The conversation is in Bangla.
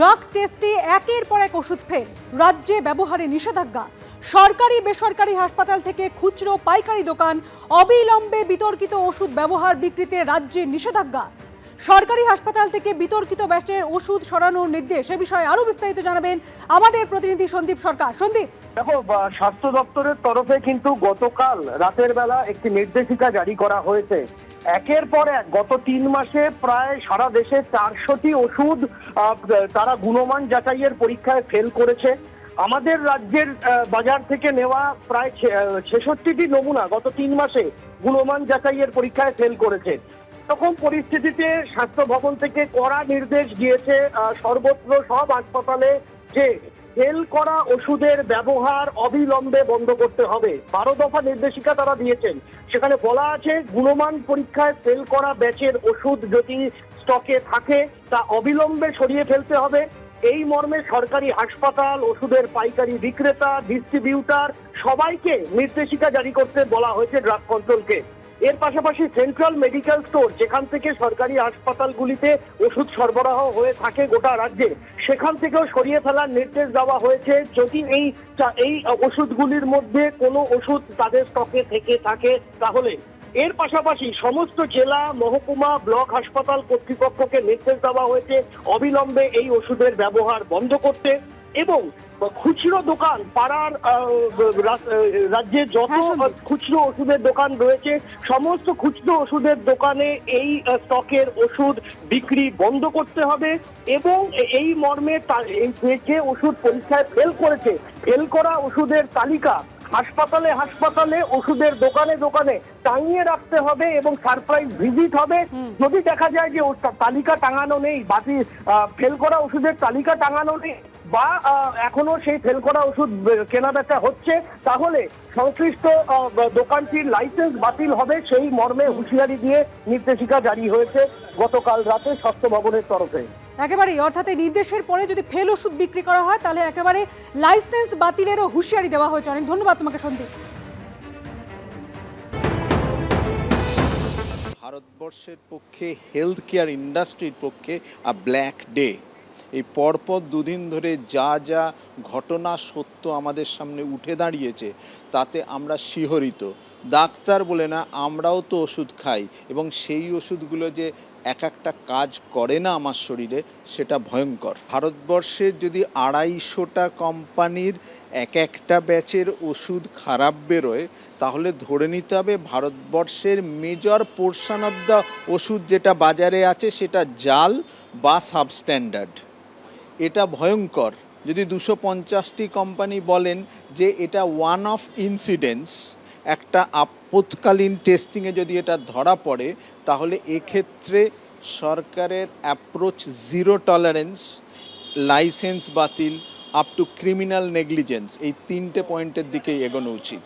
ড্রাগ টেস্টে একের পর এক ওষুধ ফেল রাজ্যে ব্যবহারে নিষেধাজ্ঞা। সরকারি বেসরকারি হাসপাতাল থেকে খুচরো পাইকারি দোকান, অবিলম্বে বিতর্কিত ওষুধ ব্যবহার বিক্রিতে রাজ্যে নিষেধাজ্ঞা। সরকারি হাসপাতাল থেকে বিতর্কিত ব্যাচের ওষুধ সরানোর নির্দেশ। এ বিষয়ে আরও বিস্তারিত জানাবেন আমাদের প্রতিনিধি সন্দীপ সরকার। সন্দীপ। দেখো স্বাস্থ্য দপ্তরের তরফে কিন্তু গতকাল রাতের বেলা একটি নির্দেশিকা জারি করা হয়েছে। একের পর এক গত তিন মাসে প্রায় সারা দেশে চারশোটি ওষুধ তারা গুণমান যাচাইয়ের পরীক্ষায় ফেল করেছে। আমাদের রাজ্যের বাজার থেকে নেওয়া প্রায় ছেষট্টিটি নমুনা গত তিন মাসে গুণমান যাচাইয়ের পরীক্ষায় ফেল করেছে। এরকম পরিস্থিতিতে স্বাস্থ্য ভবন থেকে কড়া নির্দেশ দিয়েছে সর্বত্র সব হাসপাতালে যে ফেল করা ওষুধের ব্যবহার অবিলম্বে বন্ধ করতে হবে। বারো দফা নির্দেশিকা তারা দিয়েছেন। সেখানে বলা আছে, গুণমান পরীক্ষায় ফেল করা ব্যাচের ওষুধ যদি স্টকে থাকে, তা অবিলম্বে সরিয়ে ফেলতে হবে। এই মর্মে সরকারি হাসপাতাল, ওষুধের পাইকারি বিক্রেতা, ডিস্ট্রিবিউটার সবাইকে নির্দেশিকা জারি করতে বলা হয়েছে ড্রাগ কন্ট্রোলকে। এর পাশাপাশি সেন্ট্রাল মেডিকেল স্টোর, যেখান থেকে সরকারি হাসপাতালগুলিতে ওষুধ সরবরাহ হয়ে থাকে গোটা রাজ্যে, সেখান থেকেও সরিয়ে ফেলার নির্দেশ দেওয়া হয়েছে। যদি এই এই ওষুধগুলির মধ্যে কোনো ওষুধ তাদের স্টকে থেকে থাকে, তাহলে এর পাশাপাশি সমস্ত জেলা, মহকুমা, ব্লক, হাসপাতাল কর্তৃপক্ষকে নির্দেশ দেওয়া হয়েছে অবিলম্বে এই ওষুধের ব্যবহার বন্ধ করতে। এবং খুচরো দোকান পাড়ার রাজ্যে যত হ্যাঁ, খুচরো ওষুধের দোকান রয়েছে সমস্ত খুচরো ওষুধের দোকানে এই স্টকের ওষুধ বিক্রি বন্ধ করতে হবে এবং এই মর্মে যে ওষুধ পরীক্ষায় ফেল করেছে ফেল করা ওষুধের তালিকা হাসপাতালে হাসপাতালে ওষুধের দোকানে দোকানে টাঙিয়ে রাখতে হবে এবং সারপ্রাইজ ভিজিট হবে। যদি দেখা যায় যে ওর তালিকা টাঙানো নেই বাকি ফেল করা ওষুধের তালিকা টাঙানো নেই বা এখনও সেই ফেল করা ওষুধ কেনা বেচা হচ্ছে তাহলে সংশ্লিষ্ট দোকানটির লাইসেন্স বাতিল হবে সেই মর্মে হুঁশিয়ারি দিয়ে নির্দেশিকা জারি হয়েছে গতকাল রাতে স্বাস্থ্য ভবনের তরফে। একেবারেই অর্থাৎ এই নির্দেশের পরে যদি ফেল ওষুধ বিক্রি করা হয় তাহলে একেবারে লাইসেন্স বাতিলেরও হুঁশিয়ারি দেওয়া হয়েছে। অনেক ধন্যবাদ তোমাকে সন্দীপ ভারতবর্ষের পক্ষে হেলথ কেয়ার ইন্ডাস্ট্রির পক্ষে আ ব্ল্যাক ডে এই পরপর দুদিন ধরে যা যা ঘটনা সত্য আমাদের সামনে উঠে দাঁড়িয়েছে, তাতে আমরা শিহরিত। ডাক্তার বলে না, আমরাও তো ওষুধ খাই এবং সেই ওষুধগুলো যে এক একটা কাজ করে না আমার শরীরে, সেটা ভয়ঙ্কর। ভারতবর্ষে যদি আড়াইশোটা কোম্পানির এক একটা ব্যাচের ওষুধ খারাপ বেরোয়, তাহলে ধরে নিতে হবে ভারতবর্ষের মেজর পোর্শন অফ দ্য ওষুধ যেটা বাজারে আছে, সেটা জাল বা সাবস্ট্যান্ডার্ড এটা ভয়ঙ্কর। যদি দুশো পঞ্চাশটি কোম্পানি বলেন যে এটা ওয়ান অফ ইনসিডেন্স একটা আপৎকালীন টেস্টিংয়ে যদি এটা ধরা পড়ে, তাহলে এক্ষেত্রে সরকারের অ্যাপ্রোচ জিরো টলারেন্স লাইসেন্স বাতিল আপ টু ক্রিমিনাল নেগলিজেন্স এই তিনটে পয়েন্টের দিকেই এগোনো উচিত।